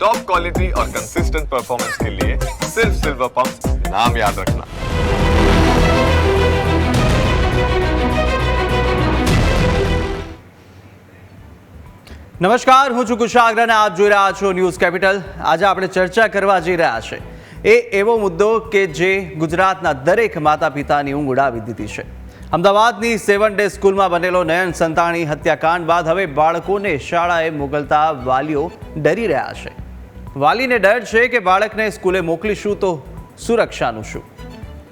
Top quality और consistent performance के लिए सिर्फ सिल्वर पंप नाम याद रखना નમસ્કાર હું છું કુશાગ્ર અને આપ જોઈ રહ્યા છો ન્યૂઝ કેપિટલ આજે આપણે ચર્ચા કરવા જઈ રહ્યા છે એ એવો મુદ્દો કે જે ગુજરાતના દરેક માતા પિતાની ઊંઘ ઉડાવી દીધી છે અમદાવાદની સેવન ડે સ્કૂલમાં બનેલો નયન સંતાણી હત્યાકાંડ બાદ હવે બાળકોને શાળાએ મોકલતા વાલીઓ ડરી રહ્યા છે વાલીને ડર છે કે બાળકને સ્કૂલે મોકલીશું તો સુરક્ષાનું શું?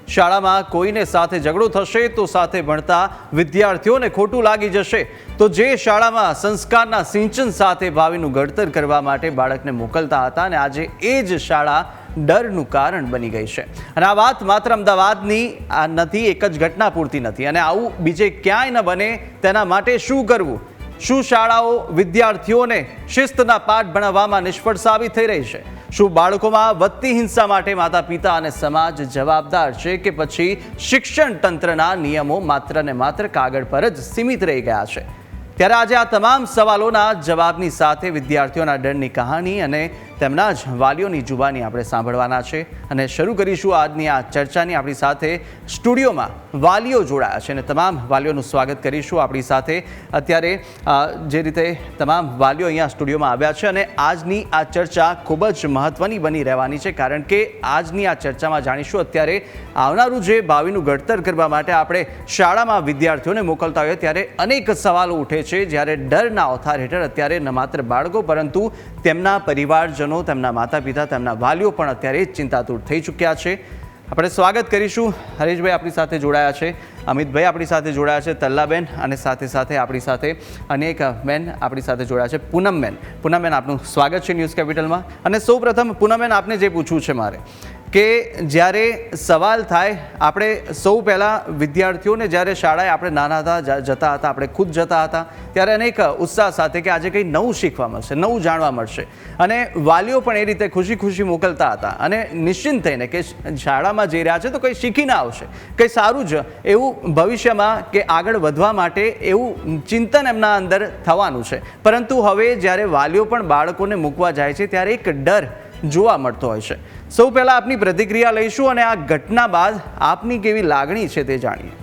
શાળામાં કોઈને સાથે ઝઘડો થશે તો સાથે ભણતા વિદ્યાર્થીઓને ખોટું લાગી જશે. તો જે શાળામાં સંસ્કારના સિંચન સાથે ભાવિનું ઘડતર કરવા માટે બાળકને મોકલતા હતા અને આજે એ જ શાળા ડરનું કારણ બની ગઈ છે. અને આ વાત માત્ર અમદાવાદની આ નથી, એક જ ઘટના પૂરતી નથી. અને આવું બીજે ક્યાંય ન બને તેના માટે શું કરવું? શું શાળાઓ વિદ્યાર્થીઓને શિસ્તના પાઠ ભણાવવામાં નિષ્ફળ સાબિત થઈ રહી છે? શું બાળકોમાં વધતી હિંસા માટે માતા પિતા અને સમાજ જવાબદાર છે કે પછી શિક્ષણ તંત્રના નિયમો માત્ર ને માત્ર કાગળ પર જ સીમિત રહી ગયા છે? ત્યારે આજે આ તમામ સવાલોના જવાબની સાથે વિદ્યાર્થીઓના ડરની કહાની અને તેમના જ વાલીઓની જુબાની આપણે સાંભળવાના છે. અને શરૂ કરીશું આજની આ ચર્ચાની. આપણી સાથે સ્ટુડિયોમાં વાલીઓ જોડાયા છે અને તમામ વાલીઓનું સ્વાગત કરીશું આપણી સાથે. અત્યારે જે રીતે તમામ વાલીઓ અહીંયા સ્ટુડિયોમાં આવ્યા છે અને આજની આ ચર્ચા ખૂબ જ મહત્વની બની રહેવાની છે, કારણ કે આજની આ ચર્ચામાં જાણીશું અત્યારે આવનારું જે ભાવિનું ઘડતર કરવા માટે આપણે શાળામાં વિદ્યાર્થીઓને મોકલતા હોઈએ ત્યારે અનેક સવાલો ઉઠે છે. જ્યારે ડરના ઓથાર હેઠળ અત્યારે ન માત્ર બાળકો પરંતુ તેમના પરિવારજનો તેમના માતા પિતા તેમના વાલીઓ પણ અત્યારે ચિંતાતુર થઈ ચૂક્યા છે. આપણે સ્વાગત કરીશું. હરેશભાઈ આપણી સાથે જોડાયા છે. અમિતભાઈ આપણી સાથે જોડાયા છે. તલ્લાબેન અને સાથે સાથે આપણી સાથે અનેક બેન આપણી સાથે જોડાયા છે. પૂનમબેન. પૂનમબેન, આપનું સ્વાગત છે ન્યૂઝ કેપિટલમાં. અને સૌપ્રથમ પૂનમબેન, આપને જે પૂછવું છે મારે. કે જ્યારે સવાલ થાય, આપણે સૌ પહેલાં વિદ્યાર્થીઓને જ્યારે શાળાએ આપણે નાના હતા જતા હતા, આપણે ખુદ જતા હતા, ત્યારે અનેક ઉત્સાહ સાથે કે આજે કંઈ નવું શીખવા મળશે, નવું જાણવા મળશે. અને વાલીઓ પણ એ રીતે ખુશી ખુશી મોકલતા હતા. અને નિશ્ચિંત થઈને કે શાળામાં જઈ રહ્યા છે તો કંઈ શીખીને આવશે. કંઈ સારું જ એવું ભવિષ્યમાં કે આગળ વધવા માટે એવું ચિંતન એમના અંદર થવાનું છે. પરંતુ હવે જ્યારે વાલીઓ પણ બાળકોને મૂકવા જાય છે, ત્યારે એક ડર જોવા મળતો હોય છે. સૌ પહેલાં આપની પ્રતિક્રિયા લઈશું અને આ ઘટના બાદ આપની કેવી લાગણી છે તે જાણીએ.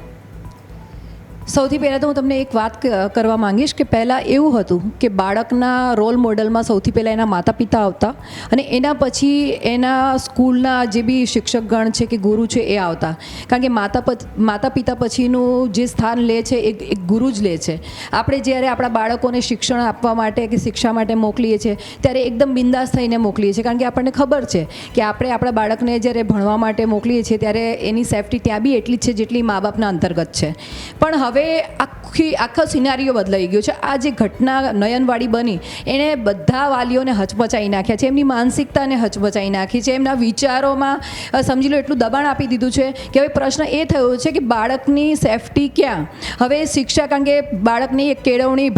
સૌથી પહેલાં તો હું તમને એક વાત કરવા માંગીશ કે પહેલાં એવું હતું કે બાળકના રોલ મોડલમાં સૌથી પહેલાં એના માતા પિતા આવતા અને એના પછી એના સ્કૂલના જે બી શિક્ષકગણ છે કે ગુરુ છે એ આવતા. કારણ કે માતા માતા પિતા પછીનું જે સ્થાન લે છે એ એક ગુરુ જ લે છે. આપણે જ્યારે આપણા બાળકોને શિક્ષણ આપવા માટે કે શિક્ષા માટે મોકલીએ છીએ, ત્યારે એકદમ બિંદાસ થઈને મોકલીએ છીએ. કારણ કે આપણને ખબર છે કે આપણે આપણા બાળકને જ્યારે ભણવા માટે મોકલીએ છીએ, ત્યારે એની સેફટી ત્યાં બી એટલી જ છે જેટલી મા બાપના અંતર્ગત છે. પણ હવે આખી, આખો સિનારીઓ બદલાઈ ગયો છે. આ જે ઘટના નયનવાળી બની, એણે બધા વાલીઓને હચમચાઈ નાખ્યા છે. એમની માનસિકતાને હચમચાઈ નાખી છે. એમના વિચારોમાં સમજી લો, એટલું દબાણ આપી દીધું છે કે હવે પ્રશ્ન એ થયો છે કે બાળકની સેફટી ક્યાં? હવે શિક્ષક અંગે બાળકની એક કેળવણી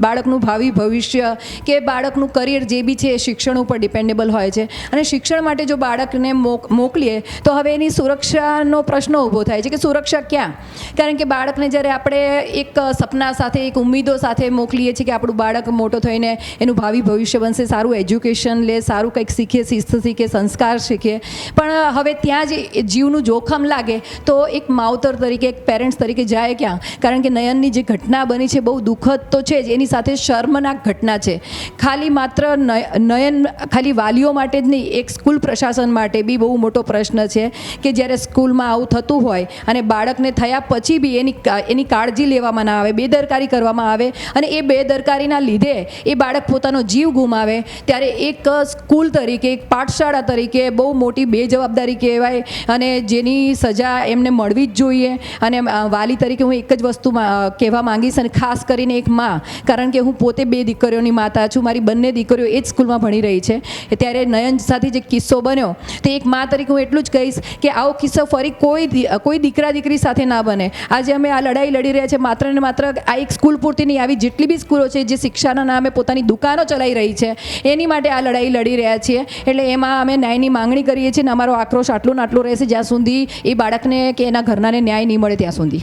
બાળકનું ભાવિ ભવિષ્ય કે બાળકનું કરિયર જે બી છે એ શિક્ષણ ઉપર ડિપેન્ડેબલ હોય છે. અને શિક્ષણ માટે જો બાળકને મોક, મોકલીએ, તો હવે એની સુરક્ષાનો પ્રશ્ન ઊભો થાય છે કે સુરક્ષા ક્યાં? કારણ કે બાળકને જ્યારે આપણે એક સપના સાથે, એક ઉમ્મીદો સાથે મોકલીએ છીએ કે આપણું બાળક મોટો થઈને એનું ભાવિ ભવિષ્ય બનશે, સારું એજ્યુકેશન લે, સારું કંઈક શીખે, શિસ્ત શીખે, સંસ્કાર શીખે. પણ હવે ત્યાં જ જીવનું જોખમ લાગે તો એક માવતર તરીકે, એક પેરેન્ટ્સ તરીકે જાય ક્યાં? કારણ કે નયનની જે ઘટના બની છે, બહુ દુઃખદ તો છે જ, એની સાથે શર્મનાક ઘટના છે. ખાલી માત્ર નય- નયન, ખાલી વાલીઓ માટે જ નહીં, એક સ્કૂલ પ્રશાસન માટે બી બહુ મોટો પ્રશ્ન છે કે જ્યારે સ્કૂલમાં આવું થતું હોય અને બાળકને થયા પછી બી એની એની કાળજી લેવામાં ના આવે, બેદરકારી કરવામાં આવે અને એ બેદરકારીના લીધે એ બાળક પોતાનો જીવ ગુમાવે. ત્યારે એક સ્કૂલ તરીકે, એક પાઠશાળા તરીકે બહુ મોટી બેજવાબદારી કહેવાય અને જેની સજા એમને મળવી જ જોઈએ. અને વાલી તરીકે હું એક જ વસ્તુ કહેવા માંગીશ અને ખાસ કરીને એક માં, કારણ કે હું પોતે બે દીકરીઓની માતા છું, મારી બંને દીકરીઓ એ જ સ્કૂલમાં ભણી રહી છે. ત્યારે નયન સાથે જે કિસ્સો બન્યો, તે એક માં તરીકે હું એટલું જ કહીશ કે આવો કિસ્સો ફરી કોઈ કોઈ દીકરા દીકરી સાથે ના બને. આજે અમે આ લડાઈ લડી રહ્યા છે. માત્ર ને માત્ર આ એક સ્કૂલ પૂરતી આવી જેટલી બી સ્કૂલો છે જે શિક્ષાના નામે પોતાની દુકાનો ચલાવી રહી છે. એની માટે આ લડાઈ લડી રહ્યા છીએ. એટલે એમાં અમે ન્યાયની માંગણી કરીએ છીએ ને અમારો આક્રોશ આટલો આટલો રહેશે જ્યાં સુધી એ બાળકને કે એના ઘરનાને ન્યાય નહીં મળે ત્યાં સુધી.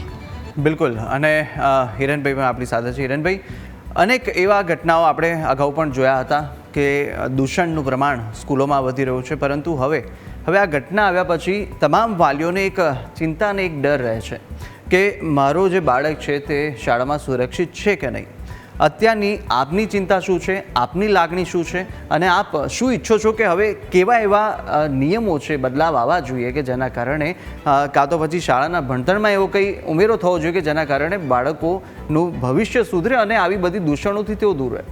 બિલકુલ. અને હિરણભાઈ પણ આપણી સાથે છે. હિરણભાઈ, અનેક એવા ઘટનાઓ આપણે અગાઉ પણ જોયા હતા કે દૂષણનું પ્રમાણ સ્કૂલોમાં વધી રહ્યું છે. પરંતુ હવે હવે આ ઘટના આવ્યા પછી તમામ વાલીઓને એક ચિંતા અને એક ડર રહે છે. કે મારો જે બાળક છે તે શાળામાં સુરક્ષિત છે કે નહીં? અત્યારની આપની ચિંતા શું છે? આપની લાગણી શું છે? અને આપ શું ઈચ્છો છો કે હવે કેવા એવા નિયમો છે, બદલાવ આવવા જોઈએ કે જેના કારણે કાં તો પછી શાળાના ભણતરમાં એવો કંઈ ઉમેરો થવો જોઈએ કે જેના કારણે બાળકોનું ભવિષ્ય સુધરે અને આવી બધી દૂષણોથી તેઓ દૂર રહે?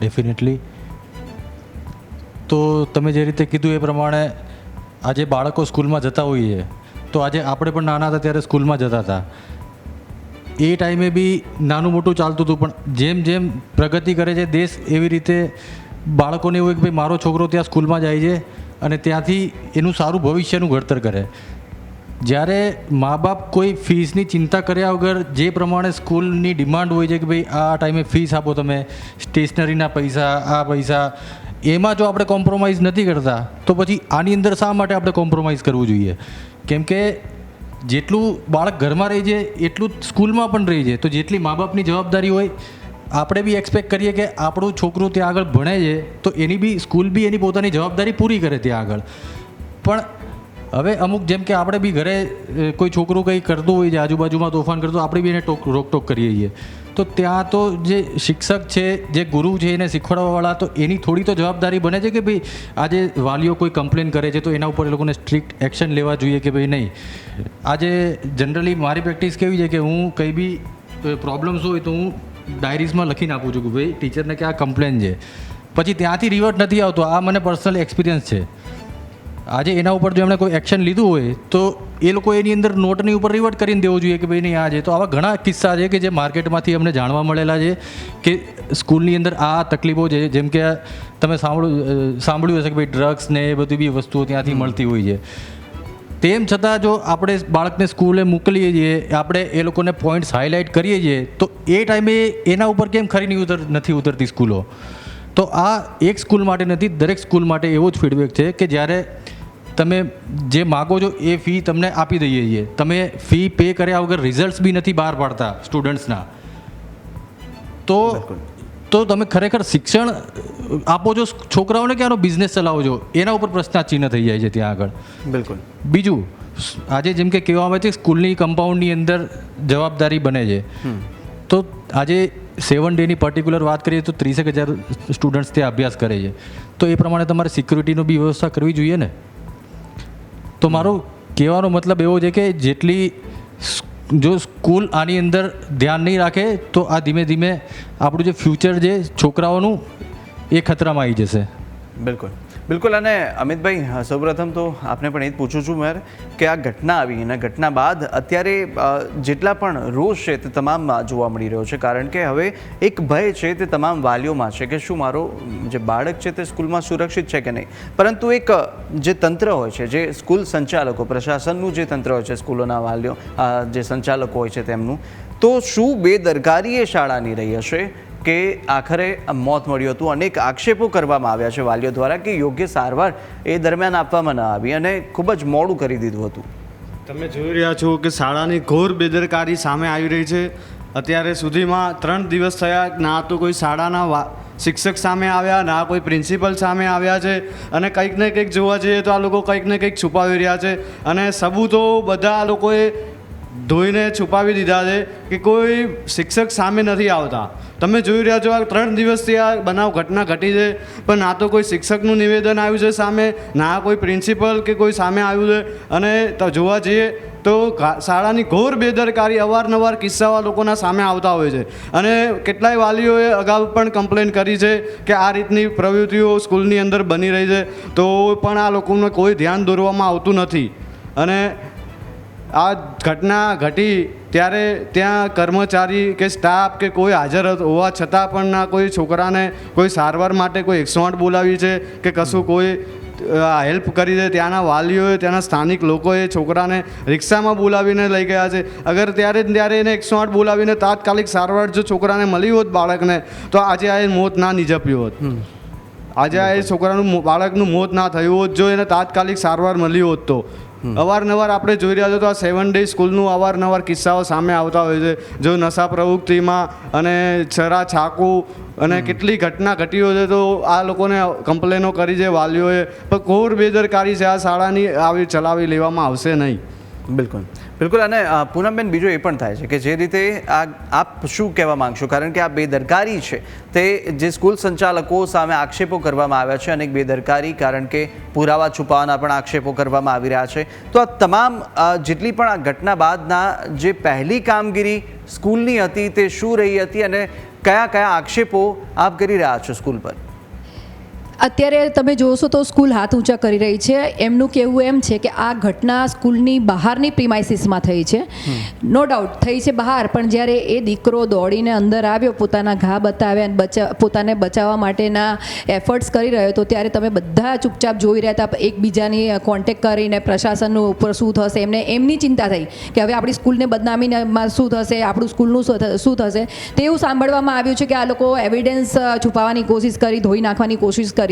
ડેફિનેટલી તો તમે જે રીતે કીધું એ પ્રમાણે આજે બાળકો સ્કૂલમાં જતા હોઈએ. તો આજે આપણે પણ નાના હતા ત્યારે સ્કૂલમાં જતા હતા. એ ટાઈમે બી નાનું મોટું ચાલતું હતું, પણ જેમ જેમ પ્રગતિ કરે છે, દેશ એવી રીતે બાળકોને એવું કે ભાઈ મારો છોકરો ત્યાં સ્કૂલમાં જાય છે અને ત્યાંથી એનું સારું ભવિષ્યનું ઘડતર કરે. જ્યારે મા બાપ કોઈ ફીસની ચિંતા કર્યા વગર જે પ્રમાણે સ્કૂલની ડિમાન્ડ હોય છે કે ભાઈ આ ટાઈમે ફીસ આપો તમે, સ્ટેશનરીના પૈસા, આ પૈસા, એમાં જો આપણે કોમ્પ્રોમાઇઝ નથી કરતા, તો પછી આની અંદર શા માટે આપણે કોમ્પ્રોમાઇઝ કરવું જોઈએ? કેમ કે જેટલું બાળક ઘરમાં રહી જાય, એટલું સ્કૂલમાં પણ રહી જાય. તો જેટલી મા બાપની જવાબદારી હોય, આપણે બી એક્સપેક્ટ કરીએ કે આપણું છોકરું ત્યાં આગળ ભણે છે, તો એની બી, સ્કૂલ બી એની પોતાની જવાબદારી પૂરી કરે ત્યાં આગળ. પણ હવે અમુક જેમ કે આપણે બી ઘરે કોઈ છોકરું કંઈ કરતું હોય છે, આજુબાજુમાં તોફાન કરતું આપણે બી એને ટોક, રોકટોક કરીએ છીએ. તો ત્યાં તો જે શિક્ષક છે, જે ગુરુ છે, એને શીખવાડવાવાળા, તો એની થોડી તો જવાબદારી બને છે કે ભાઈ આજે વાલીઓ કોઈ કમ્પ્લેન કરે છે, તો એના ઉપર એ લોકોને સ્ટ્રિક્ટ એક્શન લેવા જોઈએ કે ભાઈ નહીં. આજે જનરલી મારી પ્રેક્ટિસ કેવી છે કે હું કંઈ બી પ્રોબ્લેમ્સ હોય તો હું ડાયરીઝમાં લખીને આપું છું કે ભાઈ ટીચરને કે આ કમ્પ્લેન છે. પછી ત્યાંથી રિવર્ટ નથી આવતો, આ મને પર્સનલ એક્સપિરિયન્સ છે. આજે એના ઉપર જો એમણે કોઈ એક્શન લીધું હોય, તો એ લોકો એની અંદર નોટની ઉપર રિવર્ટ કરીને દેવું જોઈએ કે ભાઈ નહીં, આ છે તો આવા ઘણા કિસ્સા છે કે જે માર્કેટમાંથી અમને જાણવા મળેલા છે કે સ્કૂલની અંદર આ તકલીફો છે જેમ કે તમે સાંભળ્યું સાંભળ્યું હશે કે ભાઈ ડ્રગ્સ ને એ બધી બી વસ્તુઓ ત્યાંથી મળતી હોય છે. તેમ છતાં જો આપણે બાળકને સ્કૂલે મોકલીએ છીએ, આપણે એ લોકોને પોઈન્ટ્સ હાઇલાઇટ કરીએ છીએ, તો એ ટાઈમે એના ઉપર કેમ ખરીની ઉતર, નથી ઉતરતી સ્કૂલો? તો આ એક સ્કૂલ માટે નથી, દરેક સ્કૂલ માટે એવો જ ફીડબેક છે કે જ્યારે તમે જે માગો છો એ ફી તમને આપી દઈએ છીએ. તમે ફી પે કર્યા વગર રિઝલ્ટ્સ બી નથી બહાર પાડતા સ્ટુડન્ટ્સના તો તો તમે ખરેખર શિક્ષણ આપો છો છોકરાઓને કે આનો બિઝનેસ ચલાવો છો? એના ઉપર પ્રશ્નાચિહ્ન થઈ જાય છે ત્યાં આગળ. બિલકુલ. બીજું આજે જેમ કે કહેવામાં આવે છે સ્કૂલની કમ્પાઉન્ડની અંદર જવાબદારી બને છે. તો આજે સેવન ડેની પર્ટિક્યુલર વાત કરીએ તો ત્રીસેક હજાર સ્ટુડન્ટ્સ ત્યાં અભ્યાસ કરે છે. તો એ પ્રમાણે તમારે સિક્યુરિટીનો બી વ્યવસ્થા કરવી જોઈએ ને? તો મારો કહેવાનો મતલબ એવો છે કે જેટલી જો સ્કૂલ આની અંદર ધ્યાન નહીં રાખે, તો આ ધીમે ધીમે આપણું જે ફ્યુચર જે છોકરાઓનું એ ખતરામાં આવી જશે. બિલકુલ. બિલકુલ, અને અમિતભાઈ સૌપ્રથમ તો આપને પણ એ જ પૂછું છું મેર કે આ ઘટના આવી અને ઘટના બાદ અત્યારે જેટલા પણ રોષ છે તે તમામ જોવા મળી રહ્યો છે. કારણ કે હવે એક ભય છે તે તમામ વાલીઓમાં છે કે શું મારો, જે બાળક છે તે સ્કૂલમાં સુરક્ષિત છે કે નહીં? પરંતુ એક, જે તંત્ર હોય છે, જે સ્કૂલ સંચાલકો, પ્રશાસનનું જે તંત્ર હોય છે, સ્કૂલોના વાલીઓ જે સંચાલકો હોય છે તેમનું, તો શું બેદરકારી એ શાળાની રહી હશે? કે આખરે મોત મળ્યું હતું. અનેક આક્ષેપો કરવામાં આવ્યા છે વાલીઓ દ્વારા કે યોગ્ય સારવાર એ દરમિયાન આપવામાં ન આવી અને ખૂબ જ મોડું કરી દીધું હતું. તમે જોઈ રહ્યા છો કે શાળાની ઘોર બેદરકારી સામે આવી રહી છે. અત્યારે સુધીમાં ત્રણ દિવસ થયા ના તો કોઈ શાળાના શિક્ષક સામે આવ્યા, ના કોઈ પ્રિન્સિપલ સામે આવ્યા છે. અને કંઈક ને કંઈક જોવા જઈએ તો આ લોકો કંઈક ને કંઈક છુપાવી રહ્યા છે. અને સબૂતો બધા આ લોકોએ ધોઈને છુપાવી દીધા છે કે કોઈ શિક્ષક સામે નથી આવતા. તમે જોઈ રહ્યા છો, આ ત્રણ દિવસથી આ બનાવ ઘટના ઘટી છે, પણ ના તો કોઈ શિક્ષકનું નિવેદન આવ્યું છે સામે, ના કોઈ પ્રિન્સિપલ કે કોઈ સામે આવ્યું છે. અને જોવા જઈએ તો શાળાની ઘોર બેદરકારી અવારનવાર કિસ્સાઓ લોકોના સામે આવતા હોય છે. અને કેટલાય વાલીઓએ અગાઉ પણ કમ્પ્લેન કરી છે કે આ રીતની પ્રવૃત્તિઓ સ્કૂલની અંદર બની રહી છે. તો પણ આ લોકોને કોઈ ધ્યાન દોરવામાં આવતું નથી. અને આ ઘટના ઘટી ત્યારે ત્યાં કર્મચારી કે સ્ટાફ કે કોઈ હાજર હોવા છતાં પણ ના કોઈ છોકરાને કોઈ સારવાર માટે કોઈ એકસો આઠ બોલાવી છે કે કશું કોઈ હેલ્પ કરી દે. ત્યાંના વાલીઓએ ત્યાંના સ્થાનિક લોકોએ છોકરાને રિક્ષામાં બોલાવીને લઈ ગયા છે. અગર ત્યારે ત્યારે એને એકસો આઠ બોલાવીને તાત્કાલિક સારવાર જો છોકરાને મળી હોત બાળકને તો આજે આ મોત ના નિજપ્યું હોત. આજે આ એ છોકરાનું બાળકનું મોત ના થયું હોત જો એને તાત્કાલિક સારવાર મળી હોત તો. અવારનવાર આપણે જોઈ રહ્યા છો તો આ સેવન ડે સ્કૂલનું અવારનવાર કિસ્સાઓ સામે આવતા હોય છે. જો નશા પ્રવૃત્તિમાં અને છરા છાકુ અને કેટલી ઘટના ઘટી હોય છે તો આ લોકોને કમ્પ્લેનો કરી છે વાલીઓએ. પણ ઘોર બેદરકારી છે. આ શાળાની આવી ચલાવી લેવામાં આવશે નહીં. બિલકુલ. બિલકુલ, અને પૂનમબેન, બીજો એ પણ થાય છે કે જે રીતે આ, આપ શું કહેવા માંગશો? કારણ કે આ બેદરકારી છે. તે જે સ્કૂલ સંચાલકો સામે આક્ષેપો કરવામાં આવ્યા છે અને બેદરકારી, કારણ કે પુરાવા છુપાવવાના પણ આક્ષેપો કરવામાં આવી રહ્યા છે. તો આ તમામ જેટલી પણ આ ઘટના બાદના જે પહેલી કામગીરી સ્કૂલની હતી તે શું રહી હતી અને કયા કયા આક્ષેપો આપ કરી રહ્યા છો સ્કૂલ પર? અત્યારે તમે જોશો તો સ્કૂલ હાથ ઊંચા કરી રહી છે. એમનું કહેવું એમ છે કે આ ઘટના સ્કૂલની બહારની પ્રિમાઇસીસમાં થઈ છે. નો ડાઉટ થઈ છે બહાર પણ જ્યારે એ દીકરો દોડીને અંદર આવ્યો પોતાના ઘા બતાવ્યા અને બચા પોતાને બચાવવા માટેના એફર્ટ્સ કરી રહ્યો હતો ત્યારે તમે બધા ચૂપચાપ જોઈ રહ્યા હતા એકબીજાની કોન્ટેક કરીને પ્રશાસનનું ઉપર શું થશે એમને એમની ચિંતા થઈ કે હવે આપણી સ્કૂલને બદનામીમાં શું થશે આપણું સ્કૂલનું શું શું થશે? તેવું સાંભળવામાં આવ્યું છે કે આ લોકો એવિડન્સ છુપાવવાની કોશિશ કરી ધોઈ નાખવાની કોશિશ કરી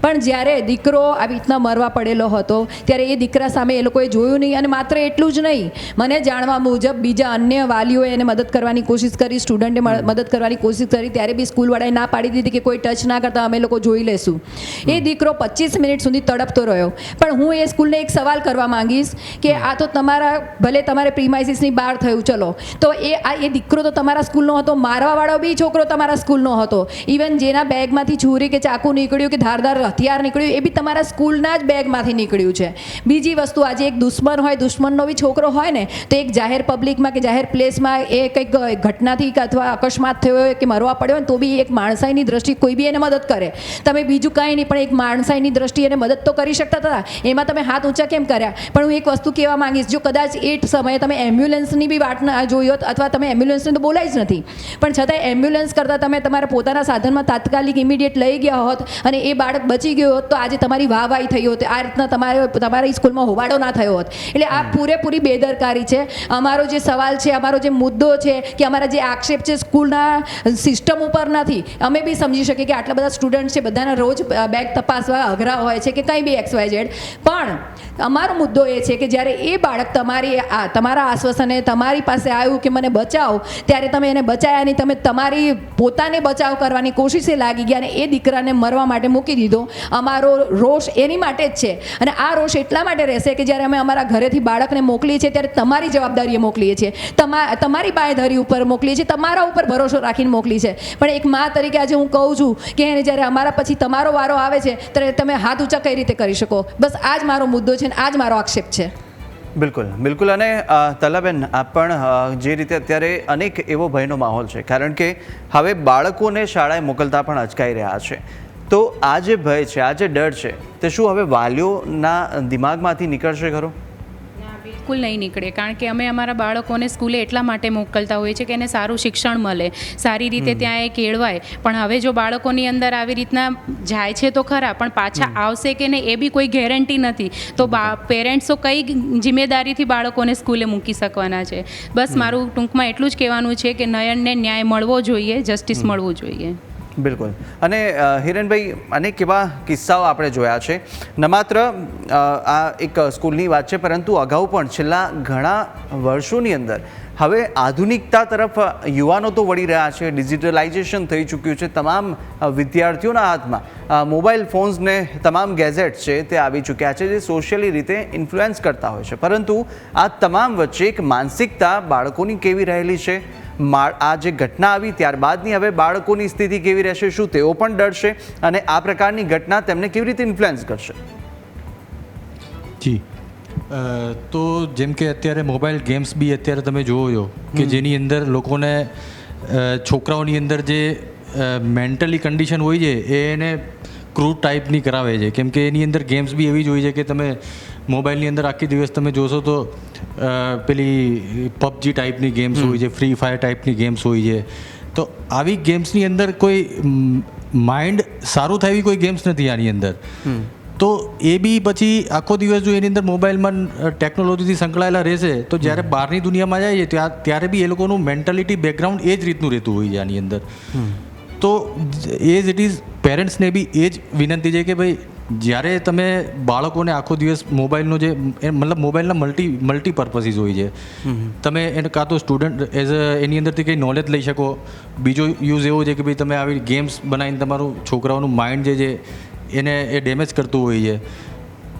પણ જ્યારે દીકરો આવી રીતના મરવા પડેલો હતો, ત્યારે એ દીકરા સામે એ લોકોએ જોયું નહીં અને માત્ર એટલું જ નહીં, મને જાણવા મુજબ બીજા અન્ય વાલીઓએ એને મદદ કરવાની કોશિશ કરી સ્ટુડન્ટે મદદ કરવાની કોશિશ કરી, ત્યારે બી સ્કૂલવાળાએ ના પાડી દીધી કે કોઈ ટચ ના કરતા અમે લોકો જોઈ લેશું. એ દીકરો પચીસ મિનિટ સુધી તડપતો રહ્યો. પણ હું એ સ્કૂલને એક સવાલ કરવા માંગીશ કે આ તો તમારા, ભલે તમારે પ્રીમાઇસીસની બહાર થયું, ચલો. તો એ, આ, એ દીકરો તો તમારા સ્કૂલનો હતો, મારવાવાળો બી છોકરો તમારા સ્કૂલનો હતો. ઇવન જેના બેગમાંથી છુરી કે ચાકુ નીકળ્યું કે ધારદાર હથિયાર નીકળ્યું, એ બી તમારા સ્કૂલના જ બેગમાંથી નીકળ્યું છે. બીજી વસ્તુ, આજે એક દુશ્મન હોય, દુશ્મનનો બી છોકરો હોય ને, તો એક જાહેર પબ્લિકમાં કે જાહેર પ્લેસમાં એ કંઈક ઘટનાથી અથવા અકસ્માત થયો હોય કે મરવા પડ્યો હોય તો બી એક માણસાઈની દ્રષ્ટિ કોઈ બી એને મદદ કરે. તમે બીજું કાંઈ નહીં, પણ એક માણસાઈની દ્રષ્ટિ એને મદદ તો કરી શકતા હતા. એમાં તમે હાથ ઊંચા કેમ કર્યા? પણ હું એક વસ્તુ કહેવા માંગીશ, જો કદાચ એ જ સમયે તમે એમ્બ્યુલન્સની બી વાટ ના જોઈ હોત, અથવા તમે એમ્બ્યુલન્સને તો બોલાય જ નથી. પણ છતાં એમ્બ્યુલન્સ કરતાં તમે તમારા પોતાના સાધનમાં તાત્કાલિક, ઇમિડિયેટ લઈ ગયા હોત અને એ બાળક બચી ગયો હોત તો આજે તમારી વાહવાહી થઈ હોત આ રીતના તમારે તમારી સ્કૂલમાં હોબાળો ના થયો હોત. એટલે આ પૂરેપૂરી બેદરકારી છે. અમારો જે સવાલ છે અમારો જે મુદ્દો છે કે અમારા જે આક્ષેપ છે સ્કૂલના સિસ્ટમ ઉપર નથી અમે બી સમજી શકીએ કે આટલા બધા સ્ટુડન્ટ છે બધાના રોજ બેગ તપાસવા અઘરા હોય છે કે કંઈ બી એક્સ વાય ઝેડ. પણ અમારો મુદ્દો એ છે કે જ્યારે એ બાળક તમારી આ તમારા આશ્વાસને તમારી પાસે આવ્યું કે મને બચાવો ત્યારે તમે એને બચાયા નહીં તમે તમારી પોતાને બચાવ કરવાની કોશિશે લાગી ગયા અને એ દીકરાને મરવા માટે મૂકી દીધો. અમારો રોષ એની માટે જ છે. અને આ રોષ એટલા માટે રહેશે કે જ્યારે અમે અમારા ઘરેથી બાળકને મોકલીએ છીએ, ત્યારે તમારી જવાબદારીએ મોકલીએ છીએ. તમા, તમારી બાંયધરી ઉપર મોકલીએ છીએ, તમારા ઉપર ભરોસો રાખીને મોકલી છે. પણ એક મા તરીકે આજે હું કહું છું કે એને જ્યારે અમારા પછી તમારો વારો આવે છે, ત્યારે તમે હાથ ઊંચા કઈ રીતે કરી શકો? બસ આ જ મારો મુદ્દો છે અને આ જ મારો આક્ષેપ છે. બિલકુલ બિલકુલ. અને તલાબેન, આપ પણ જે રીતે અત્યારે અનેક એવો ભયનો માહોલ છે. કારણ કે હવે બાળકોને શાળાએ મોકલતા પણ અચકાઈ રહ્યા છે. તો આ જે ભય છે આ જે ડર છે તે શું હવે વાલીઓના દિમાગમાંથી નીકળશે ખરો? બિલકુલ નહીં નીકળે. કારણ કે અમે અમારા બાળકોને સ્કૂલે એટલા માટે મોકલતા હોઈએ છીએ કે એને સારું શિક્ષણ મળે. સારી રીતે ત્યાં એ કેળવાય. પણ હવે જો બાળકોની અંદર આવી રીતના જાય છે તો ખરા પણ પાછા આવશે કે નહીં એ બી કોઈ ગેરંટી નથી. તો બા પેરેન્ટ્સો કઈ જિમ્મેદારીથી બાળકોને સ્કૂલે મૂકી શકવાના છે. બસ મારું ટૂંકમાં એટલું જ કહેવાનું છે કે નયનને ન્યાય મળવો જોઈએ જસ્ટિસ મળવું જોઈએ. બિલકુલ. અને હિરણભાઈ અનેક એવા કિસ્સાઓ આપણે જોયા છે? ન માત્ર આ એક સ્કૂલની વાત છે, પરંતુ અગાઉ પણ છેલ્લા ઘણા વર્ષોની અંદર હવે આધુનિકતા તરફ યુવાનો તો વળી રહ્યા છે, ડિજિટલાઇઝેશન થઈ ચૂક્યું છે, તમામ વિદ્યાર્થીઓના હાથમાં. મોબાઈલ ફોન્સને તમામ ગેઝેટ્સ છે તે આવી ચૂક્યા છે, જે સોશિયલી રીતે ઇન્ફ્લુએન્સ કરતા હોય છે. પરંતુ આ તમામ વચ્ચે એક માનસિકતા બાળકોની કેવી રહેલી છે? આ જે ઘટના આવી ત્યારબાદની હવે બાળકોની સ્થિતિ કેવી રહેશે શું તેઓ પણ ડરશે અને આ પ્રકારની ઘટના તેમને કેવી રીતે ઇન્ફ્લુએન્સ કરશે? જી. તો જેમ કે અત્યારે મોબાઈલ ગેમ્સ બી અત્યારે તમે જોવો છો કે જેની અંદર લોકોને છોકરાઓની અંદર જે મેન્ટલી કન્ડિશન હોય છે એને ક્રૂડ ટાઈપની કરાવે છે. કેમ કે એની અંદર ગેમ્સ બી એવી જ હોય છે કે તમે મોબાઈલની અંદર આખી દિવસ તમે જોશો તો પેલી પબજી ટાઈપની ગેમ્સ હોય છે ફ્રી ફાયર ટાઈપની ગેમ્સ હોય છે. તો આવી ગેમ્સની અંદર કોઈ માઇન્ડ સારું થાય એવી કોઈ ગેમ્સ નથી આની અંદર. તો એ બી પછી આખો દિવસ જો એની અંદર મોબાઈલમાં ટેકનોલોજીથી સંકળાયેલા રહેશે તો જ્યારે બહારની દુનિયામાં જાય છે ત્યાં ત્યારે બી એ લોકોનું મેન્ટાલિટી બેકગ્રાઉન્ડ એ જ રીતનું રહેતું હોય છે આની અંદર. તો એઝ ઇટ ઇઝ પેરેન્ટ્સને બી એ જ વિનંતી છે કે ભાઈ જ્યારે તમે બાળકોને આખો દિવસ મોબાઈલનો જે મતલબ મોબાઈલના મલ્ટી મલ્ટીપર્પઝીસ હોય છે. તમે એને કાં તો સ્ટુડન્ટ એઝ અ એની અંદરથી કંઈ નોલેજ લઈ શકો. બીજો યુઝ એવો છે કે ભાઈ તમે આવી ગેમ્સ બનાવીને તમારું છોકરાઓનું માઇન્ડ જે છે એને એ ડેમેજ કરતું હોય છે.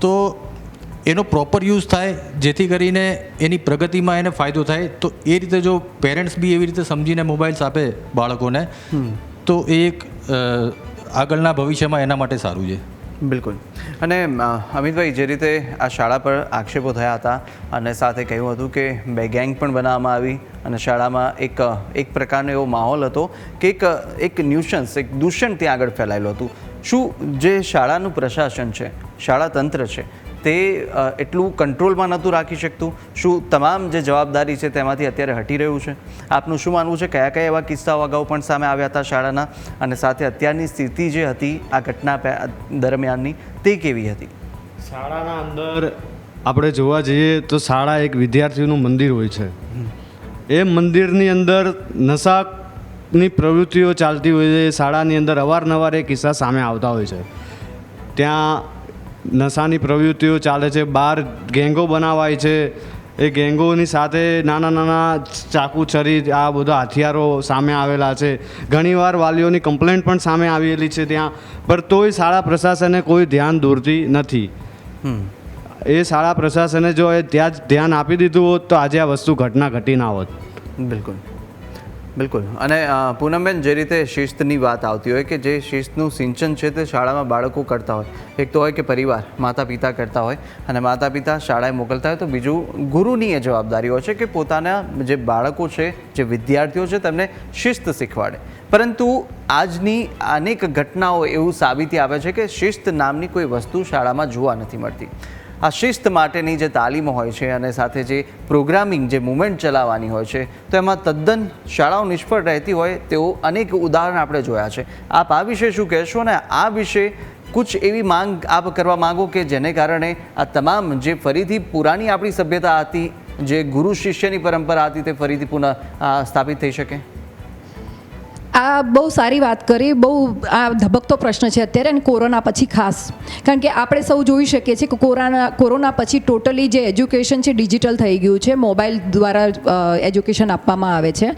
તો એનો પ્રોપર યુઝ થાય જેથી કરીને એની પ્રગતિમાં એને ફાયદો થાય. તો એ રીતે જો પેરેન્ટ્સ બી એવી રીતે સમજીને મોબાઈલ્સ આપે બાળકોને તો એ એક આગળના ભવિષ્યમાં એના માટે સારું છે. બિલકુલ. અને અમિતભાઈ, જે રીતે આ શાળા પર આક્ષેપો થયા હતા અને સાથે કહ્યું હતું કે બે ગેંગ પણ બનાવવામાં આવી અને શાળામાં એક એક પ્રકારનો એવો માહોલ હતો કે એક એક ન્યુશન્સ એક દૂષણ ત્યાં આગળ ફેલાયેલું હતું. શું જે શાળાનું પ્રશાસન છે, શાળા તંત્ર છે તે એટલું કંટ્રોલમાં નહોતું રાખી શકતું. શું તમામ જે જવાબદારી છે તેમાંથી અત્યારે હટી રહ્યું છે? આપનું શું માનવું છે? કયા કયા એવા કિસ્સાઓ અગાઉ પણ સામે આવ્યા હતા શાળાના? અને સાથે અત્યારની સ્થિતિ જે હતી, આ ઘટના દરમિયાનની, તે કેવી હતી? શાળાના અંદર આપણે જોવા જઈએ તો શાળા એક વિદ્યાર્થીનું મંદિર હોય છે. એ મંદિરની અંદર નશાની પ્રવૃત્તિઓ ચાલતી હોય છે. શાળાની અંદર અવારનવાર એ કિસ્સા સામે આવતા હોય છે. ત્યાં નશાની પ્રવૃત્તિઓ ચાલે છે બહાર ગેંગો બનાવાય છે એ ગેંગોની સાથે નાના નાના ચાકુ છરી આ બધા હથિયારો સામે આવેલા છે. ઘણીવાર વાલીઓની કમ્પ્લેન્ટ પણ સામે આવેલી છે ત્યાં પણ તોય શાળા પ્રશાસને કોઈ ધ્યાન દોરતી નથી. એ શાળા પ્રશાસને જો એ ત્યાં જ ધ્યાન આપી દીધું હોત તો આજે આ વસ્તુ ઘટના ઘટી ના હોત. બિલકુલ. બિલકુલ. અને પૂનમબેન, જે રીતે શિસ્તની વાત આવતી હોય કે જે શિસ્તનું સિંચન છે તે શાળામાં બાળકો કરતા હોય. એક તો હોય કે પરિવાર માતા પિતા કરતા હોય અને માતા પિતા શાળાએ મોકલતા હોય તો બીજું ગુરુની એ જવાબદારી હોય છે કે પોતાના જે બાળકો છે, જે વિદ્યાર્થીઓ છે તેમને શિસ્ત શીખવાડે. પરંતુ આજની અનેક ઘટનાઓ એવું સાબિતી આવે છે કે શિસ્ત નામની કોઈ વસ્તુ શાળામાં જોવા નથી મળતી. આ શિસ્ત માટેની જે તાલીમો હોય છે અને સાથે જે પ્રોગ્રામિંગ જે મુવમેન્ટ ચલાવવાની હોય છે, તો એમાં તદ્દન શાળાઓ નિષ્ફળ રહેતી હોય તેવું અનેક ઉદાહરણ આપણે જોયા છે. આપ આ વિશે શું કહેશો ને? આ વિશે કુછ એવી માંગ આપ કરવા માંગો કે જેને કારણે આ તમામ જે ફરીથી પુરાણી આપણી સભ્યતા હતી, જે ગુરુ શિષ્યની પરંપરા હતી, તે ફરીથી પુનઃ સ્થાપિત થઈ શકે? આ બહુ સારી વાત કરી. બહુ આ ધબકતો પ્રશ્ન છે અત્યારે અને કોરોના પછી ખાસ. કારણ કે આપણે સૌ જોઈ શકીએ છીએ કે કોરોના કોરોના પછી ટોટલી જે એજ્યુકેશન છે ડિજિટલ થઈ ગયું છે. મોબાઈલ દ્વારા એજ્યુકેશન આપવામાં આવે છે.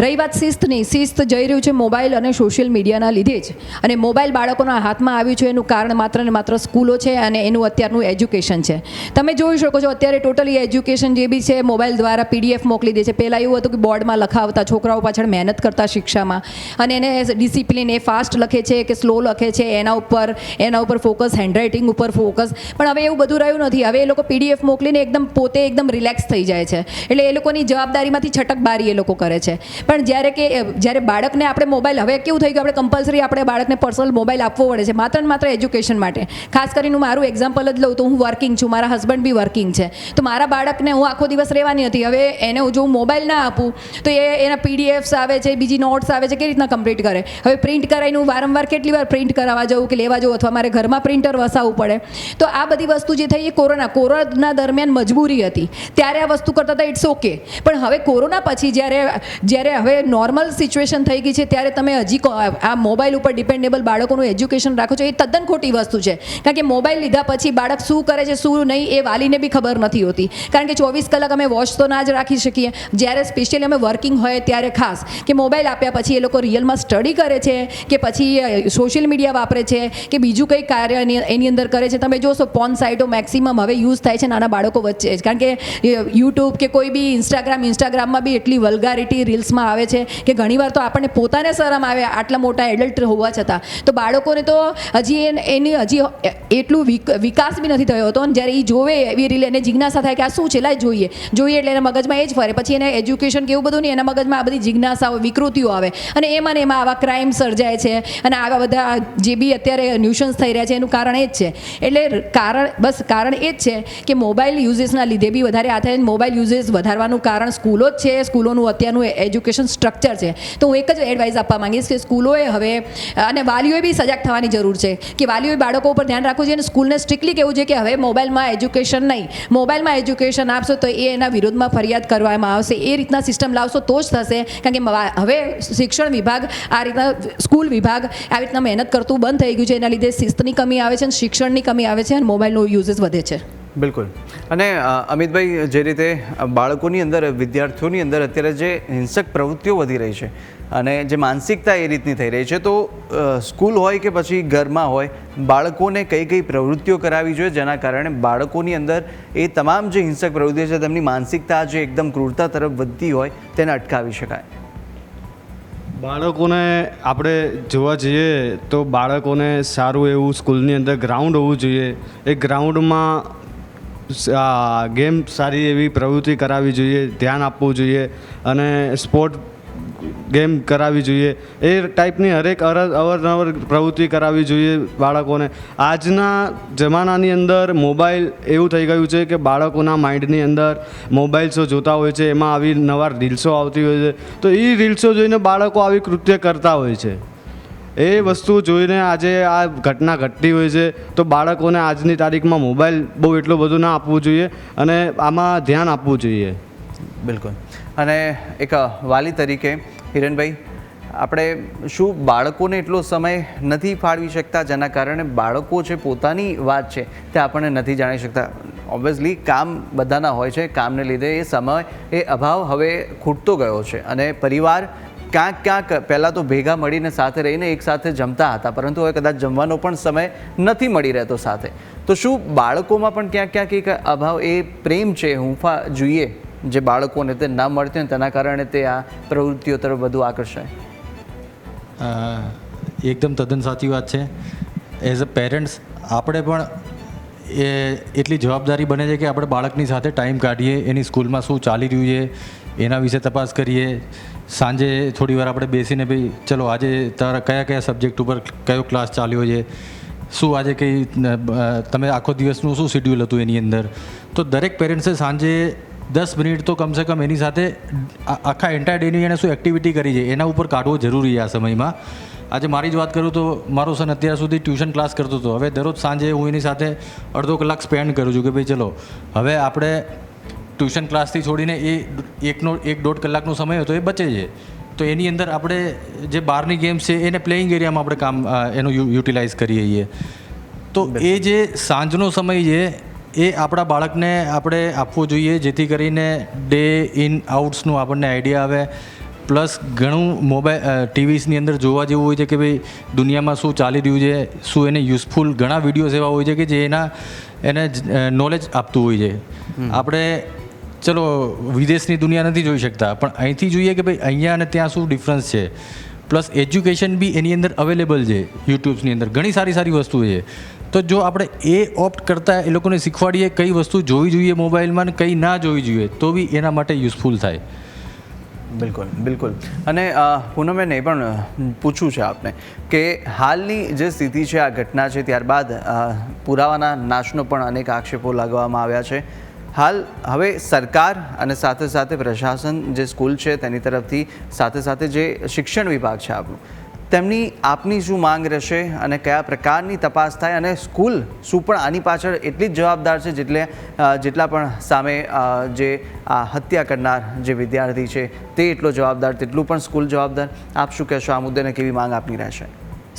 રહી વાત શિસ્તની શિસ્ત જઈ રહ્યું છે મોબાઈલ અને સોશિયલ મીડિયાના લીધે જ. અને મોબાઈલ બાળકોના હાથમાં આવ્યું છે એનું કારણ માત્ર ને માત્ર સ્કૂલો છે અને એનું અત્યારનું એજ્યુકેશન છે. તમે જોઈ શકો છો અત્યારે ટોટલી એજ્યુકેશન જે બી છે મોબાઈલ દ્વારા પીડીએફ મોકલી દે છે. પહેલાં એવું હતું કે બોર્ડમાં લખાવતા, છોકરાઓ પાછળ મહેનત કરતા શિક્ષામાં. અને એને ડિસિપ્લિન એ ફાસ્ટ લખે છે કે સ્લો લખે છે, એના ઉપર એના ઉપર ફોકસ, હેન્ડરાઇટિંગ ઉપર ફોકસ. પણ હવે એવું બધું રહ્યું નથી. હવે એ લોકો પીડીએફ મોકલીને એકદમ પોતે એકદમ રિલેક્સ થઈ જાય છે. એટલે એ લોકોની જવાબદારીમાંથી છટક બારી એ લોકો કરે છે. પણ જ્યારે કે જ્યારે બાળકને આપણે મોબાઈલ હવે કેવું થઈ ગયું? આપણે કમ્પલસરી આપણે બાળકને પર્સનલ મોબાઈલ આપવો પડે છે, માત્ર માત્ર એજ્યુકેશન માટે. ખાસ કરીને હું મારું એક્ઝામ્પલ જ લઉં તો હું વર્કિંગ છું, મારા હસબન્ડ બી વર્કિંગ છે. તો મારા બાળકને હું આખો દિવસ રહેવાની હતી. હવે એને જો હું મોબાઈલ ના આપું, તો એ એના પીડીએફ્સ આવે છે, બીજી નોટ્સ આવે છે, કેવી રીતના કમ્પ્લીટ કરે? હવે પ્રિન્ટ કરાવીને હું વારંવાર કેટલી વાર પ્રિન્ટ કરાવવા જવું કે લેવા જવું અથવા મારે ઘરમાં પ્રિન્ટર વસાવવું પડે? તો આ બધી વસ્તુ જે થઈ એ કોરોના કોરોના દરમિયાન મજબૂરી હતી. ત્યારે આ વસ્તુ કરતા હતા ઇટ્સ ઓકે પણ હવે કોરોના પછી જ્યારે જ્યારે હવે નોર્મલ સિચ્યુએશન થઈ ગઈ છે, ત્યારે તમે હજી આ મોબાઈલ ઉપર ડિપેન્ડેબલ બાળકોનું એજ્યુકેશન રાખો છો, એ તદ્દન ખોટી વસ્તુ છે. કારણ કે મોબાઈલ લીધા પછી બાળક શું કરે છે, શું નહીં, એ વાલીને બી ખબર નથી હોતી. કારણ કે ચોવીસ કલાક અમે વોચ તો ના જ રાખી શકીએ. જ્યારે સ્પેશિયલી અમે વર્કિંગ હોય ત્યારે ખાસ કે મોબાઈલ આપ્યા પછી એ લોકો રિયલમાં સ્ટડી કરે છે, કે પછી સોશિયલ મીડિયા વાપરે છે, કે બીજું કંઈ કાર્ય એની અંદર કરે છે. તમે જોશો પોન સાઇટો મેક્સિમમ હવે યુઝ થાય છે નાના બાળકો વચ્ચે કારણ કે યુટ્યુબ કે કોઈ બી ઇન્સ્ટાગ્રામ ઇન્સ્ટાગ્રામમાં બી એટલી વલ્ગારિટી રીલ્સમાં આવે છે કે ઘણીવાર તો આપણને પોતાને શરમ આવે આટલા મોટા એડલ્ટ હોવા છતાં. તો બાળકોને તો હજી એન- હજી એટલું વિક- વિકાસ બી નથી થયો હતો. અને જ્યારે એ જોવે એવી રીતે એને જિજ્ઞાસા થાય કે આ શું છે, લાય જોઈએ. જોઈએ એટલે એના મગજમાં એ જ ફરે. પછી એને એજ્યુકેશન કે એવું બધું નહીં, એના મગજમાં આ બધી જિજ્ઞાસાઓ, વિકૃતિઓ આવે. અને એમાં ને એમાં આવા ક્રાઇમ સર્જાય છે. અને આવા બધા જે બી અત્યારે ન્યુશન્સ થઈ રહ્યા છે, એનું કારણ એ જ છે. એટલે કારણ બસ કારણ એ જ છે કે મોબાઈલ યુઝેસના લીધે બી વધારે આ થાય. મોબાઈલ યુઝેસ વધારવાનું કારણ સ્કૂલો જ છે. સ્કૂલોનું અત્યારનું એજ્યુકેશન એજ્યુકેશન સ્ટ્રક્ચર છે. તો હું એક જ એડવાઇસ આપવા માંગીશ કે સ્કૂલોએ હવે, અને વાલીઓએ બી સજાગ થવાની જરૂર છે કે વાલીઓએ બાળકો ઉપર ધ્યાન રાખવું જોઈએ અને સ્કૂલને સ્ટ્રિક્ટલી કહેવું છે કે હવે મોબાઈલમાં એજ્યુકેશન નહીં. મોબાઈલમાં એજ્યુકેશન આપશો તો એ એના વિરોધમાં ફરિયાદ કરવામાં આવશે. એ રીતના સિસ્ટમ લાવશો તો જ થશે. કારણ કે હવે શિક્ષણ વિભાગ આ રીતના, સ્કૂલ વિભાગ આવી રીતના મહેનત કરતું બંધ થઈ ગયું છે. એના લીધે શિસ્તની કમી આવે છે અને શિક્ષણની કમી આવે છે અને મોબાઈલનો યુઝેસ વધે છે. બિલકુલ. અને અમિતભાઈ, જે રીતે બાળકોની અંદર, વિદ્યાર્થીઓની અંદર અત્યારે જે હિંસક પ્રવૃત્તિઓ વધી રહી છે અને જે માનસિકતા એ રીતની થઈ રહી છે, તો સ્કૂલ હોય કે પછી ઘરમાં હોય, બાળકોને કઈ કઈ પ્રવૃત્તિઓ કરાવી જોઈએ જેના કારણે બાળકોની અંદર એ તમામ જે હિંસક પ્રવૃત્તિઓ છે, તેમની માનસિકતા જે એકદમ ક્રૂરતા તરફ વધતી હોય, તેને અટકાવી શકાય. બાળકોને આપણે જોવા જઈએ, તો બાળકોને સારું એવું સ્કૂલની અંદર ગ્રાઉન્ડ હોવું જોઈએ. એ ગ્રાઉન્ડમાં ગેમ સારી એવી પ્રવૃત્તિ કરાવવી જોઈએ, ધ્યાન આપવું જોઈએ અને સ્પોર્ટ ગેમ કરાવવી જોઈએ. એ ટાઈપની હરેક અવરનવર પ્રવૃત્તિ કરાવવી જોઈએ બાળકોને. આજના જમાનાની અંદર મોબાઈલ એવું થઈ ગયું છે કે બાળકોના માઇન્ડની અંદર મોબાઈલ્સો જોતા હોય છે, એમાં આવી નવા રીલ્સો આવતી હોય છે. તો એ રીલ્સો જોઈને બાળકો આવી કૃત્ય કરતા હોય છે. એ વસ્તુ જોઈને આજે આ ઘટના ઘટતી હોય છે, તો બાળકોને આજની તારીખમાં મોબાઈલ બહુ એટલું બધું ના આપવું જોઈએ અને આમાં ધ્યાન આપવું જોઈએ. બિલકુલ. અને એક વાલી તરીકે હિરણભાઈ આપણે શું બાળકોને એટલો સમય નથી ફાળવી શકતા, જેના કારણે બાળકો છે પોતાની વાત છે, તે આપણને નથી જાણી શકતા? ઓબ્વિયસલી કામ બધાના હોય છે, કામને લીધે એ સમય, એ અભાવ હવે ખૂટતો ગયો છે. અને પરિવાર ક્યાંક ક્યાંક પહેલાં તો ભેગા મળીને સાથે રહીને એક સાથે જમતા હતા, પરંતુ હવે કદાચ જમવાનો પણ સમય નથી મળી રહેતો સાથે. તો શું બાળકોમાં પણ ક્યાંક ક્યાંક એક અભાવ એ પ્રેમ છે, હુંફા જોઈએ, જે બાળકોને તે ના મળતી હોય તેના કારણે તે આ પ્રવૃત્તિઓ તરફ વધુ આકર્ષાય? એકદમ તદ્દન સાચી વાત છે. એઝ અ પેરેન્ટ્સ આપણે પણ એ એટલી જવાબદારી બને છે કે આપણે બાળકની સાથે ટાઈમ કાઢીએ, એની સ્કૂલમાં શું ચાલી રહ્યું છે એના વિશે તપાસ કરીએ. સાંજે થોડી વાર આપણે બેસીને ભાઈ, ચલો આજે તારા કયા કયા સબ્જેક્ટ ઉપર કયો ક્લાસ ચાલ્યો છે? શું આજે કંઈ તમે આખો દિવસનું શું શેડ્યુલ હતું એની અંદર? તો દરેક પેરેન્ટ્સે સાંજે દસ મિનિટ તો કમસે કમ એની સાથે આખા એન્ટાયર ડેની એને શું એક્ટિવિટી કરી છે, એના ઉપર કાઢવો જરૂરી આ સમયમાં. આજે મારી જ વાત કરું તો મારો સન અત્યાર સુધી ટ્યુશન ક્લાસ કરતો હતો. હવે દરરોજ સાંજે હું એની સાથે અડધો કલાક સ્પેન્ડ કરું છું કે ભાઈ, ચલો, હવે આપણે ટ્યુશન ક્લાસથી છોડીને એ એકનો એક દોઢ કલાકનો સમય હતો એ બચે છે. તો એની અંદર આપણે જે બહારની ગેમ્સ છે એને પ્લેઇંગ એરિયામાં આપણે કામ એનું યુટિલાઇઝ કરીએ છીએ. તો એ જે સાંજનો સમય છે એ આપણા બાળકને આપણે આપવો જોઈએ જેથી કરીને ડે ઇન આઉટ્સનું આપણને આઈડિયા આવે. પ્લસ ઘણું મોબાઈલ ટીવીસની અંદર જોવા જેવું હોય છે કે ભાઈ દુનિયામાં શું ચાલી રહ્યું છે શું એને યુઝફુલ ઘણા વિડીયોઝ એવા હોય છે કે જે એના એને નોલેજ આપતું હોય છે. આપણે ચલો, વિદેશની દુનિયા નથી જોઈ શકતા, પણ અહીંથી જોઈએ કે ભાઈ અહીંયા અને ત્યાં શું ડિફરન્સ છે? પ્લસ એજ્યુકેશન બી એની અંદર અવેલેબલ છે, યુટ્યુબ્સની અંદર. ઘણી સારી સારી વસ્તુઓ છે. તો જો આપણે એ ઓપ્ટ કરતાં એ લોકોને શીખવાડીએ કઈ વસ્તુ જોવી જોઈએ મોબાઈલમાં ને કઈ ના જોવી જોઈએ, તો બી એના માટે યુઝફુલ થાય. બિલકુલ બિલકુલ. અને પૂનમેન એ પણ પૂછ્યું છે આપને કે હાલની જે સ્થિતિ છે, આ ઘટના છે, ત્યારબાદ પુરાવાના નાશનો પણ અનેક આક્ષેપો લગાવવામાં આવ્યા છે. હાલ હવે સરકાર અને સાથે સાથે પ્રશાસન જે સ્કૂલ છે તેની તરફથી સાથે સાથે જે શિક્ષણ વિભાગ છે આપણું, તેમની આપની શું માંગ રહેશે અને કયા પ્રકારની તપાસ થાય અને સ્કૂલ શું પણ આની પાછળ એટલી જ જવાબદાર છે જેટલે જેટલા પણ સામે જે આ હત્યા કરનાર જે વિદ્યાર્થી છે તે એટલો જવાબદાર, તેટલું પણ સ્કૂલ જવાબદાર. આપ શું કહેશો આ મુદ્દે કેવી માંગ આપની રહેશે?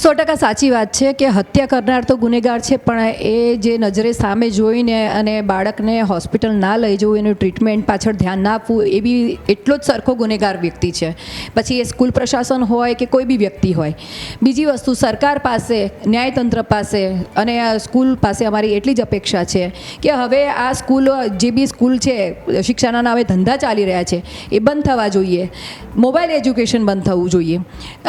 સો ટકા સાચી વાત છે કે હત્યા કરનાર તો ગુનેગાર છે, પણ એ જે નજરે સામે જોઈને અને બાળકને હોસ્પિટલ ના લઈ જવું, એનું ટ્રીટમેન્ટ પાછળ ધ્યાન ના આપવું એ બી એટલો જ સરખો ગુનેગાર વ્યક્તિ છે. પછી એ સ્કૂલ પ્રશાસન હોય કે કોઈ બી વ્યક્તિ હોય. બીજી વસ્તુ, સરકાર પાસે, ન્યાયતંત્ર પાસે અને સ્કૂલ પાસે અમારી એટલી જ અપેક્ષા છે કે હવે આ સ્કૂલ, જે બી સ્કૂલ છે, શિક્ષાના નામે ધંધા ચાલી રહ્યા છે, એ બંધ થવા જોઈએ. મોબાઈલ એજ્યુકેશન બંધ થવું જોઈએ.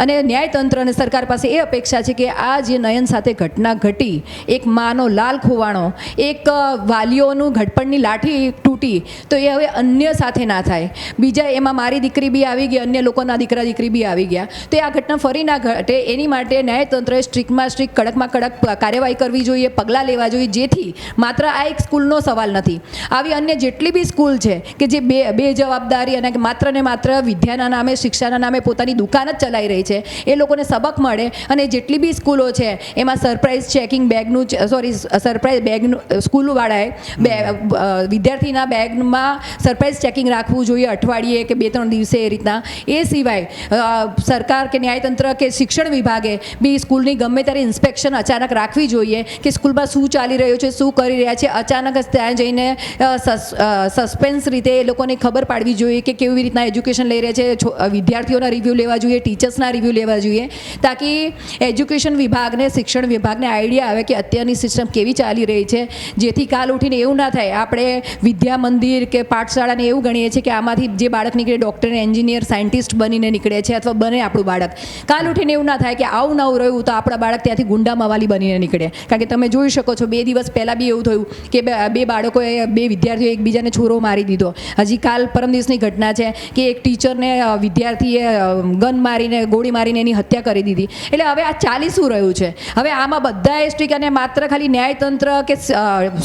અને ન્યાયતંત્ર અને સરકાર પાસે એ અપેક્ષા અપેક્ષા છે કે આ જે નયન સાથે ઘટના ઘટી, એક માનો લાલ ખોવાણો, એક વાલીઓનું ઘટપણની લાઠી તૂટી, તો એ હવે અન્ય સાથે ના થાય. બીજા એમાં મારી દીકરી બી આવી ગઈ, અન્ય લોકોના દીકરા દીકરી બી આવી ગયા. તો એ આ ઘટના ફરી ના ઘટે. એની માટે ન્યાયતંત્રએ સ્ટ્રિક્ટમાં સ્ટ્રિક્ટ કડકમાં કડક કાર્યવાહી કરવી જોઈએ, પગલાં લેવા જોઈએ. જેથી માત્ર આ એક સ્કૂલનો સવાલ નથી. આવી અન્ય જેટલી બી સ્કૂલ છે કે જે બે બે જવાબદારી અને માત્ર ને માત્ર વિદ્યાના નામે, શિક્ષાના નામે પોતાની દુકાન જ ચલાવી રહી છે, એ લોકોને સબક મળે અને જેટલી બી સ્કૂલો છે એમાં સરપ્રાઇઝ ચેકિંગ બેગનું સોરી સરપ્રાઇઝ બેગનું સ્કૂલવાળાએ બે વિદ્યાર્થીના બેગમાં સરપ્રાઇઝ ચેકિંગ રાખવું જોઈએ અઠવાડિયે કે બે ત્રણ દિવસે એ રીતના. એ સિવાય સરકાર કે ન્યાયતંત્ર કે શિક્ષણ વિભાગે બી સ્કૂલની ગમે ત્યારે ઇન્સ્પેક્શન અચાનક રાખવી જોઈએ કે સ્કૂલમાં શું ચાલી રહ્યું છે શું કરી રહ્યા છે. અચાનક જ ત્યાં જઈને સસ્પેન્સ રીતે એ લોકોને ખબર પાડવી જોઈએ કે કેવી રીતના એજ્યુકેશન લઈ રહ્યા છે વિદ્યાર્થીઓના રિવ્યૂ લેવા જોઈએ ટીચર્સના રિવ્યૂ લેવા જોઈએ તાકી એજ્યુકેશન વિભાગને, શિક્ષણ વિભાગને આઈડિયા આવે કે અત્યારની સિસ્ટમ કેવી ચાલી રહી છે. જેથી કાલ ઉઠીને એવું ના થાય, આપણે વિદ્યા મંદિર કે પાઠશાળાને એવું ગણીએ છીએ કે આમાંથી જે બાળક નીકળે, ડૉક્ટર એન્જિનિયર, સાયન્ટિસ્ટ બનીને નીકળે છે અથવા બને આપણું બાળક. કાલ ઉઠીને એવું ના થાય કે આવું નવું રહ્યું તો આપણા બાળક ત્યાંથી ગુંડા મવાલી બનીને નીકળે. કારણ કે તમે જોઈ શકો છો, બે દિવસ પહેલાં બી એવું થયું કે બે બાળકોએ, બે વિદ્યાર્થીઓ એકબીજાને છોરો મારી દીધો. હજી કાલ પરમ દિવસની ઘટના છે કે એક ટીચરને વિદ્યાર્થીએ ગન મારીને, ગોળી મારીને એની હત્યા કરી દીધી. એટલે હવે આ ચાલી શું રહ્યું છે. હવે આમાં બધા સ્ટ્રીક અને માત્ર ખાલી ન્યાયતંત્ર કે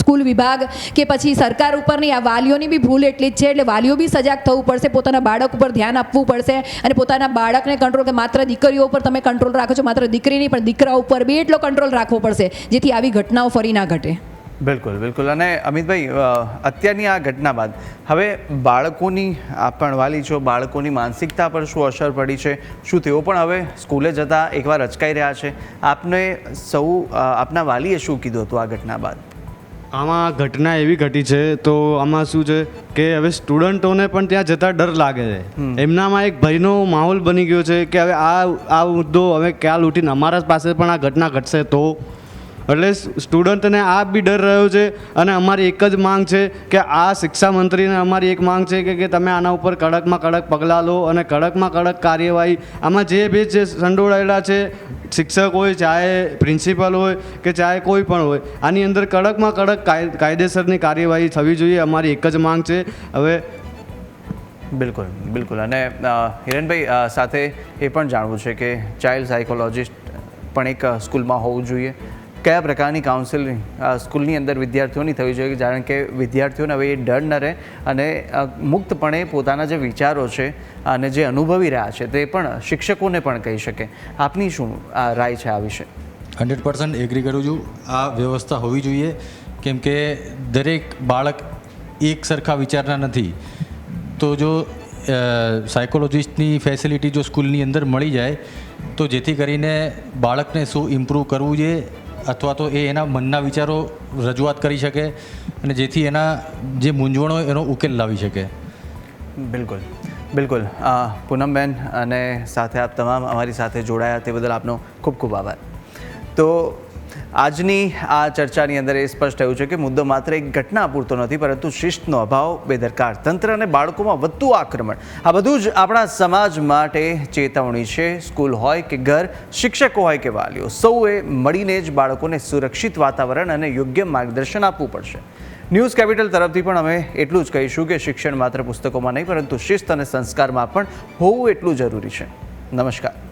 સ્કૂલ વિભાગ કે પછી સરકાર ઉપરની આ વાલીઓની બી ભૂલ એટલી જ છે, એટલે વાલીઓ બી સજાગ થવું પડશે, પોતાના બાળક ઉપર ધ્યાન આપવું પડશે અને પોતાના બાળકને કંટ્રોલ કે માત્ર દીકરીઓ ઉપર તમે કંટ્રોલ રાખો છો, માત્ર દીકરી નહીં પણ દીકરા ઉપર બી એટલો કંટ્રોલ રાખવો પડશે, જેથી આવી ઘટનાઓ ફરી ના ઘટે. બિલકુલ બિલકુલ. અને અમિતભાઈ અત્યારની આ ઘટના બાદ હવે બાળકોની પણ વાલી છો બાળકોની માનસિકતા પર શું અસર પડી છે? શું તેઓ પણ હવે સ્કૂલે જતા એકવાર અચકાઈ રહ્યા છે? આપને સૌ આપના વાલીએ શું કીધું હતું આ ઘટના બાદ? આમાં ઘટના એવી ઘટી છે તો આમાં શું છે કે હવે સ્ટુડન્ટોને પણ ત્યાં જતા ડર લાગે છે. એમનામાં એક ભયનો માહોલ બની ગયો છે કે હવે આ આ મુદ્દો હવે ક્યાં ઉઠીને અમારા પાસે પણ આ ઘટના ઘટશે તો એટલે સ્ટુડન્ટને આ બી ડર રહ્યો છે અને અમારી એક જ માંગ છે કે આ શિક્ષા મંત્રીને અમારી એક માંગ છે કે તમે આના ઉપર કડકમાં કડક પગલાં લો અને કડકમાં કડક કાર્યવાહી. આમાં જે બી જે સંડોળાયેલા છે, શિક્ષક હોય, ચાહે પ્રિન્સિપલ હોય કે ચાહે કોઈ પણ હોય, આની અંદર કડકમાં કડક કાય- કાયદેસરની કાર્યવાહી થવી જોઈએ અમારી એક જ માંગ છે. હવે બિલકુલ બિલકુલ. અને હિરેનભાઈ સાથે એ પણ જાણવું છે કે ચાઇલ્ડ સાયકોલોજીસ્ટ પણ એક સ્કૂલમાં હોવું જોઈએ. કયા પ્રકારની કાઉન્સિલિંગ સ્કૂલની અંદર વિદ્યાર્થીઓની થવી જોઈએ? કારણ કે વિદ્યાર્થીઓને હવે એ ડર ન રહે અને મુક્તપણે પોતાના જે વિચારો છે અને જે અનુભવી રહ્યા છે તે પણ શિક્ષકોને પણ કહી શકે. આપની શું રાય છે આ વિશે? હંડ્રેડ પર્સન્ટ એગ્રી કરું છું. આ વ્યવસ્થા હોવી જોઈએ. કેમ કે દરેક બાળક એક સરખા વિચારના નથી. તો જો સાયકોલોજિસ્ટની ફેસિલિટી જો સ્કૂલની અંદર મળી જાય, તો જેથી કરીને બાળકને શું ઇમ્પ્રૂવ કરવું જોઈએ અથવા તો એ એના મનના વિચારો રજૂઆત કરી શકે અને જેથી એના જે મૂંઝવણો એનો ઉકેલ લાવી શકે. બિલકુલ. બિલકુલ. પૂનમબેન અને સાથે આપ તમામ અમારી સાથે જોડાયા તે બદલ આપનો ખૂબ ખૂબ આભાર. તો આજની આ ચર્ચાની અંદર એ સ્પષ્ટ થયું છે કે મુદ્દો માત્ર એક ઘટના પૂરતો નથી, પરંતુ શિસ્તનો અભાવ, બેદરકાર તંત્ર અને બાળકોમાં વધતું આક્રમણ. આ બધું જ આપણા સમાજ માટે ચેતવણી છે. સ્કૂલ હોય કે ઘર, શિક્ષકો હોય કે વાલીઓ, સૌએ મળીને જ બાળકોને સુરક્ષિત વાતાવરણ અને યોગ્ય માર્ગદર્શન આપવું પડશે. ન્યૂઝ કેપિટલ તરફથી પણ અમે એટલું જ કહીશું કે શિક્ષણ માત્ર પુસ્તકોમાં નહીં, પરંતુ શિસ્ત અને સંસ્કારમાં પણ હોવું એટલું જરૂરી છે. નમસ્કાર.